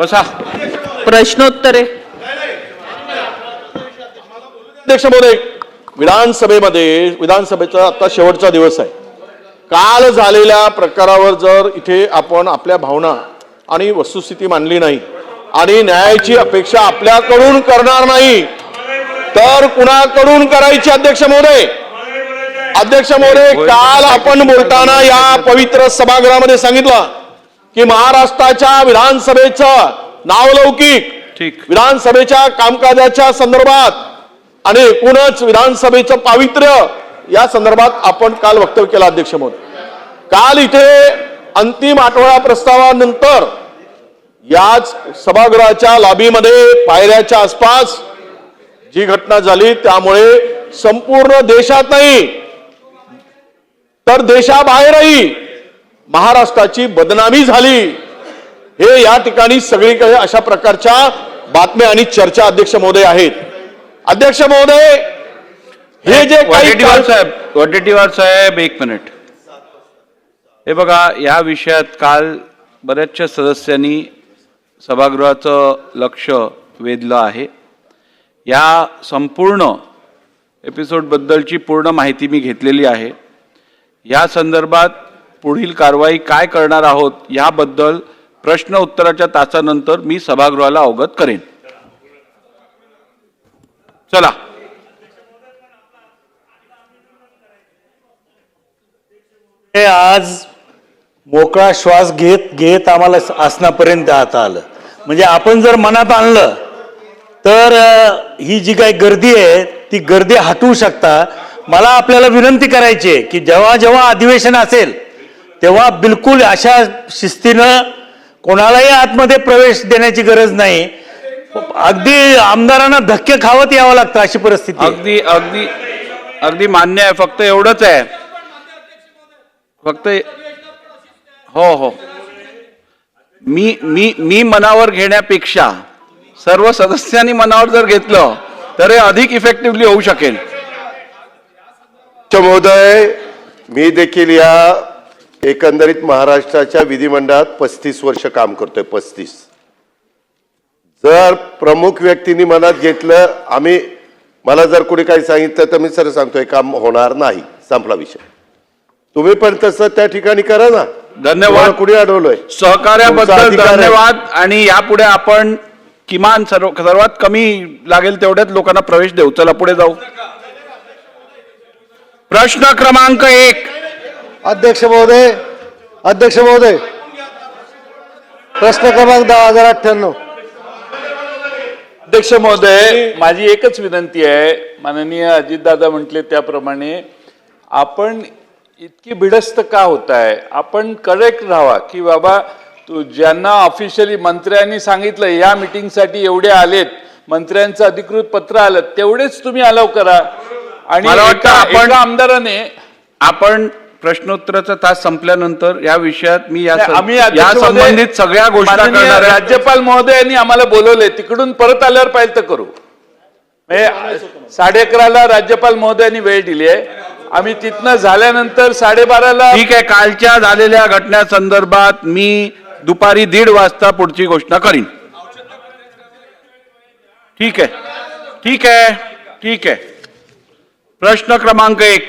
बसा. प्रश्नोत्तरे. अध्यक्ष महोदय विधानसभेमध्ये विधानसभेचा आता शेवटचा दिवस आहे. काल झालेल्या प्रकारावर जर इथे आपण आपल्या भावना आणि वस्तुस्थिती मांडली नाही आणि न्यायाची अपेक्षा आपल्याकडून करणार नाही तर कुणाकडून करायची अध्यक्ष महोदय? अध्यक्ष महोदय काल आपण बोलताना या पवित्र सभागृहामध्ये सांगितलं की महाराष्ट्राच्या विधानसभेचं नावलौकिक ठीक. विधानसभेच्या कामकाजाच्या संदर्भात आणि एकूणच विधानसभेचं पावित्र्य या संदर्भात आपण काल वक्तव्य केलं अध्यक्ष महोदय काल इथे अंतिम आठवडा प्रस्तावानंतर याच सभागृहाच्या लॉबीमध्ये पायऱ्याच्या आसपास जी घटना झाली त्यामुळे संपूर्ण देशात नाही तर देशाबाहेरही महाराष्ट्राची बदनामी झाली. हे या ठिकाणी सगळीकडे अशा प्रकारच्या बातम्या आणि चर्चा अध्यक्ष महोदय आहेत. अध्यक्ष महोदय हे जे वडेट्टीवार साहेब वडेट्टीवार साहेब एक मिनिट. हे बघा या विषयात काल बऱ्याचशा सदस्यांनी सभागृहाचं लक्ष वेधलं आहे. या संपूर्ण एपिसोडबद्दलची पूर्ण माहिती मी घेतलेली आहे. या संदर्भात पुढील कारवाई काय करणार आहोत याबद्दल प्रश्न उत्तराच्या तासानंतर मी सभागृहाला अवगत करेन. चला. हे आज मोकळा श्वास घेत घेत आम्हाला आसनापर्यंत आता आलं. म्हणजे आपण जर मनात आणलं तर ही जी काही गर्दी आहे ती गर्दी हटवू शकता. मला आपल्याला विनंती करायची आहे की जेव्हा जेव्हा अधिवेशन असेल तेव्हा बिलकुल अशा शिस्तीनं कोणालाही आतमध्ये प्रवेश देण्याची गरज नाही. अगदी आमदारांना धक्के खावत यावं लागतं अशी परिस्थिती. अगदी अगदी अगदी मान्य आहे. फक्त एवढंच आहे. फक्त हो हो. मी मी मी मनावर घेण्यापेक्षा सर्व सदस्यांनी मनावर जर घेतलं तर हे अधिक इफेक्टिव्हली होऊ शकेल. महोदय मी देखील या एकंदरीत महाराष्ट्राच्या विधिमंडळात पस्तीस वर्ष काम करतोय पस्तीस. जर प्रमुख व्यक्तींनी मनात घेतलं आम्ही मला जर कोणी काही सांगितलं तर मी सर सांगतोय काम होणार नाही संपला विषय. तुम्ही पण तसं त्या ठिकाणी करा ना. धन्यवाद. कुणी अडवलंय? सहकार्याबद्दल. धन्यवाद. आणि यापुढे आपण किमान सर्व सर्वात कमी लागेल तेवढ्याच लोकांना प्रवेश देऊ. चला पुढे जाऊ. प्रश्न क्रमांक एक. अध्यक्ष महोदय अध्यक्ष महोदय. प्रश्न क्रमांक दहा हजार अठ्ठ्याण्णव. अध्यक्ष महोदय माझी एकच विनंती आहे. माननीय अजितदादा म्हटले त्याप्रमाणे आपण इतकी भिडस्त का होत आहे आपण करेक्ट राहावा. की बाबा तू ज्यांना ऑफिशियली मंत्र्यांनी सांगितलं या मीटिंगसाठी एवढे आलेत मंत्र्यांचं अधिकृत पत्र आलं तेवढेच तुम्ही अलाव करा. आणि मला वाटतं एका- आपण- आमदाराने आपण प्रश्नोत्तराचा तास संपल्यानंतर या विषयात मी या आम्ही या अध्यक्ष महोदय, संबंधित सगळ्या घोषणा माननीय करणार आहे. राज्यपाल महोदयांनी आम्हाला बोलवले तिकडून परत आल्यावर पाहिजे तर करू. म्हणजे साडे अकराला राज्यपाल महोदयांनी वेळ दिली आहे. आम्ही तिथनं झाल्यानंतर साडेबाराला ठीक आहे कालच्या झालेल्या घटना संदर्भात मी दुपारी दीड वाजता पुढची घोषणा करीन. ठीक आहे ठीक आहे ठीक आहे. प्रश्न क्रमांक एक.